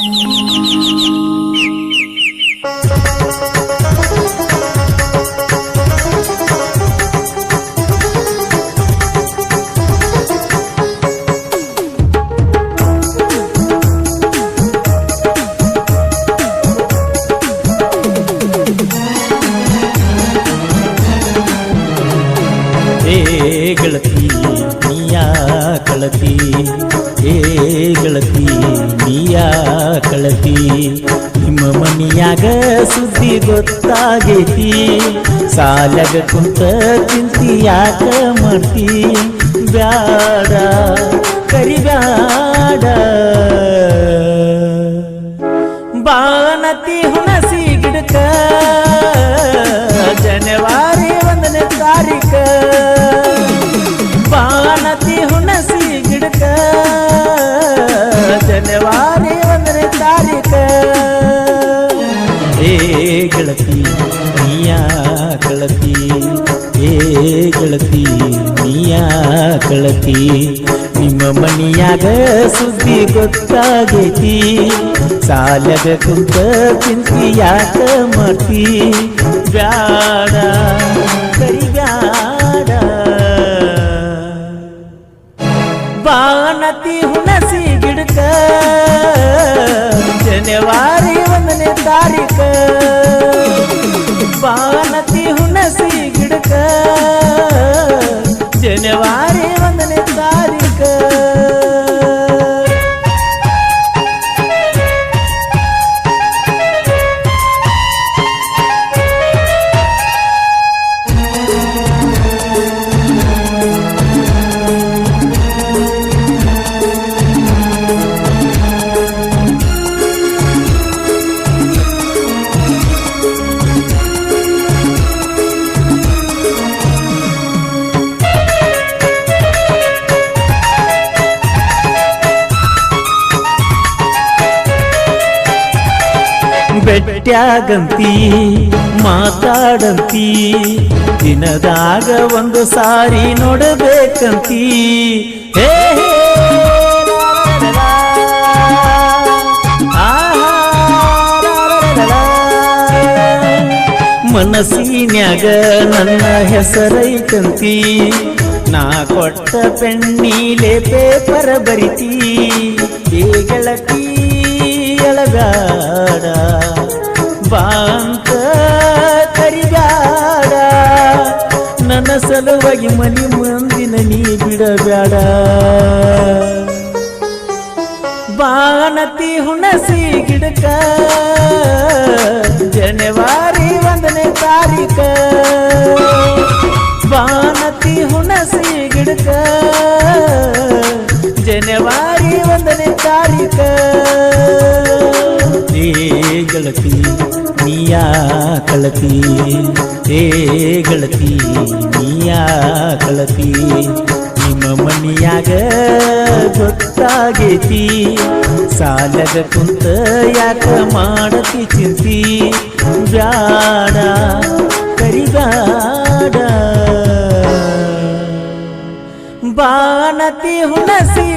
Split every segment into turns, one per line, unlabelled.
ಏ ಗೆಳತಿ ನೀಯ ಕಳತಿ ಸುದ್ದಿ ಗೊತ್ತಾಗೈತಿ. ಸಾಲಗ ಕುಂತ ಚಿಂತಿ ಯಾಕ ಮಾಡ್ತಿ? ಬ್ಯಾಡ ಕರಿಬ್ಯಾಡ. ಬಾನತಿ ಗೆಳತಿ ನಿಮ್ಮ ಮನಿಯಾಗ ಸುದ್ದಿ ಗೊತ್ತಾಗೈತಿ. ಸಾಲದ ಕುಂತ ಚಿಂತಿ ಯಾಕ ಮಾಡ್ತಿ? ಬ್ಯಾಡ. ಬೆಟ್ಟ್ಯಾಗಂತಿ ಮಾತಾಡಂತಿ ದಿನದಾಗ ಒಂದು ಸಾರಿ ನೋಡಬೇಕಂತಿ ಹೇ. ಮನಸ್ಸಿನ್ಯಾಗ ನನ್ನ ಹೆಸರೈತಂತಿ ನಾ ಕೊಟ್ಟ ಪೆಣ್ಣೀಲೆ ಪೇಪರ್ ಬರಿತಿ ಗೆಳತಿ ಎಳಗಾಡ ಬಾಂತ ಕರಿಗಾಡ ನನ್ನ ಸಲುವಾಗಿ ಮನಿ ಮುಂದಿನ ನೀ ಬಿಡಬೇಡ ಬಾನತಿ ಹುಣಸಿ ಗಿಡಕ ನೀಯಾ ಕಳತಿ? ಏ ಗಳತಿ, ನೀಯಾ ಕಳತಿ? ನಿಮ್ಮ ಮನಿಯಾಗ ಗೊತ್ತಾಗೇತಿ? ಸಾಲಗ ಕುಂತ ಯಾಕ ಮಾಡತಿ ಚಿಂತಿ? ಬ್ಯಾಡ ಕರಿಗಾಡ ಬಾಣತಿ ಹುಣಸಿ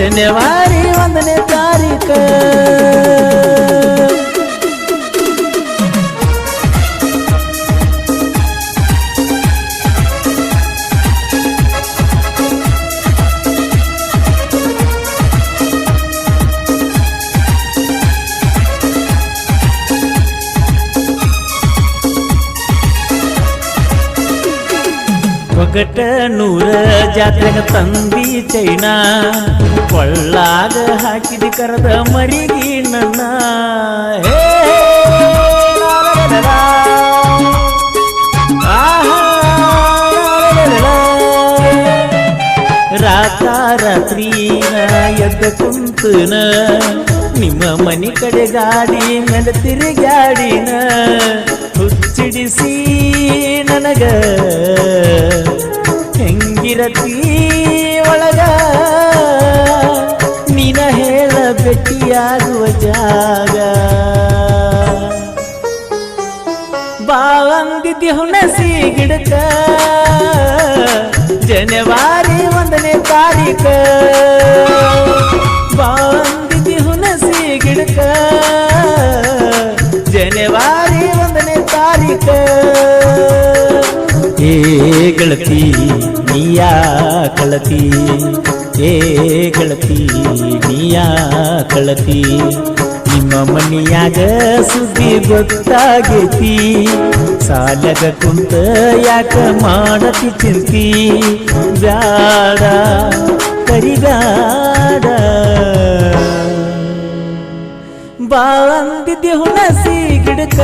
ಜನವರಿ ಒಗಟ ನೂರ ಜಾತ್ರೆಗ ತಂದಿ ಚೈನಾ. ಕೊಳ್ಳಾಗ ಹಾಕಿದ ಕರೆದ ಮರಿಗಿ ನನ್ನ. ರಾತ್ರಿ ಎದ್ದ ಕುಂತನ. ನಿಮ್ಮ ಮನಿ ಕಡೆ ಗಾಡಿ ಮೇಲೆ ತಿರುಗಾಡಿನ. ಹುಚ್ಚಿಡಿಸಿ ನನಗ ಹೆಂಗಿರತಿ ಒಳಗ? ನೀನ ಹೇಳ ಭೇಟಿಯಾಗುವ ಜಾಗ? ಬಾವಂದಿದ್ದಿ ಹುಣಸಿ ಗಿಡಕ ಜನವರಿ ಒಂದನೇ ತಾರೀಕ. ಬಾವಂದಿದ್ದಿ ಹುಣಸಿ ಗಿಡಕ ಜನವರಿ ತಾರೀಕ ಏ ಗೆಳತಿ, ನೀಯಾ ಕಳತಿ ಏ ಗೆಳತಿ, ನೀಯಾ ಕಳತಿ ನಿಮ್ಮ ಮನೆಯಾಗ ಸುದ್ದಿ ಗೊತ್ತಾಗೈತಿ. ಸಾಲದ ಕುಂತ ಯಾಕ ಮಾಡತಿ ಚಿಂತಿ ಬ್ಯಾಡ ಕರಿಗಾಡ ಬಾಂದಿದ್ದೆ ಹುಣಸಿ ಗಿಡಕ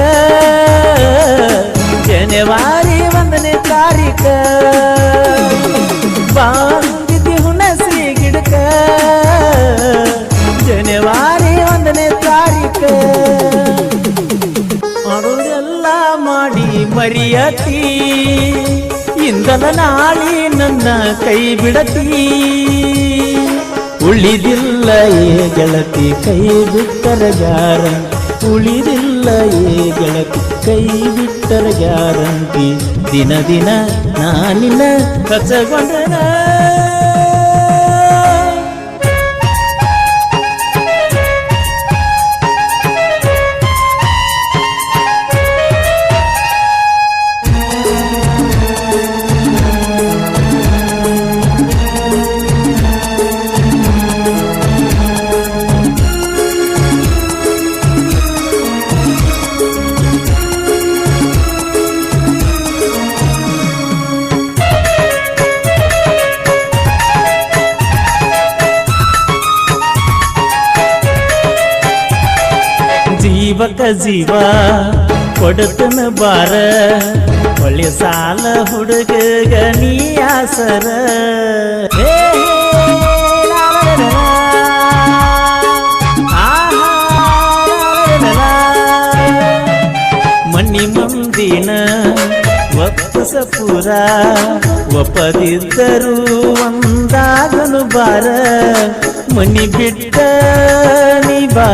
ಜನವರಿ ಒಂದನೇ ತಾರೀಕ. ಬಾಳಂದಿದ್ದಿ ಹುಣಸಿ ಗಿಡಕ ಜನವರಿ ಒಂದನೇ ತಾರೀಕ. ಮಾಡೋದೆಲ್ಲ ಮಾಡಿ ಮರಿಯತಿ. ಇಂದಲ ನಾಳಿ ನನ್ನ ಕೈ ಬಿಡತಿ. ಉಳಿದಿಲ್ಲ ಏ ಗೆಳತಿ ಕೈ ಬಿಟ್ಟರ ಗ್ಯಾರಂಟಿ ಉಳಿದಿಲ್ಲ ಏ ಗೆಳತಿ ಕೈ ಬಿಟ್ಟರ ಗ್ಯಾರಂಟಿ ದಿನ ದಿನ ನಾನಿನ ಕಚಗೊಂಡನ ಜೀವಕ ಜೀವ ಕೊಡತನ ಬಾರ ಒಳ್ಳೆ ಸಾಲ ಹುಡುಗಗ ನೀ ಆಸರ ಮಂದಿನ ಒಪ್ಪಸ ಪುರ ಒಪ್ಪದಿದ್ದರು ಒಂದಾಗನು ಬಾರ ಮನಿ ಬಿಟ್ಟ ನೀ ಬಾ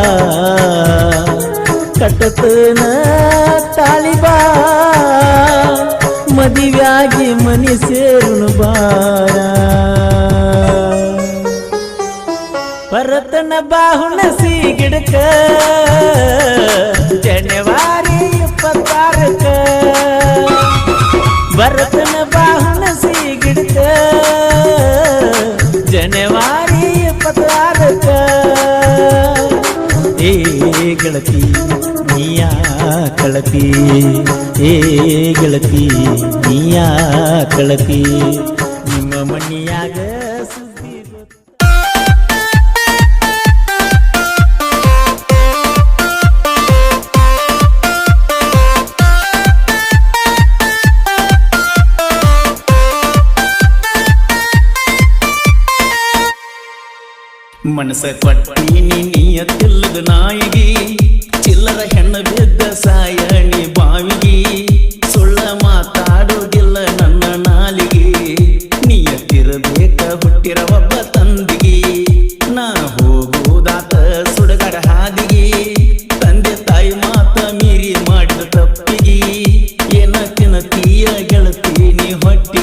ಕಟ್ಟತನ ತಾಳಿಬಾ ಮದಿವ್ಯಾಗಿ ಮನಿ ಸೇರುನು ಬಾರ. ಭರತನ ಬಾಹುಣಸಿ ಗಿಡಕ ಜನವರಿ ಇಪ್ಪತ್ತಾರಕ ಭರತನ ಬಾಹುನ ಸಿಗಿಡಕ ಜನವರಿ ಇಪ್ಪತ್ತಾರಕ ಏ ಗೆಳತಿ ಕಳತಿ ಏ ಗೆಳತಿ ನೀಯಾ ಕಳತಿ ನಿಮ್ಮ ಗೊತ್ತ ಮನಸ ಕೊಟ್ಟಿ ನೀಯತ್ತಿಲ್ಲದ ನಾಯಿಗಿ. ಚಿಲ್ಲರ ಹೆಣ್ಣ ಬಿದ್ದ ಸಾಯಣಿ.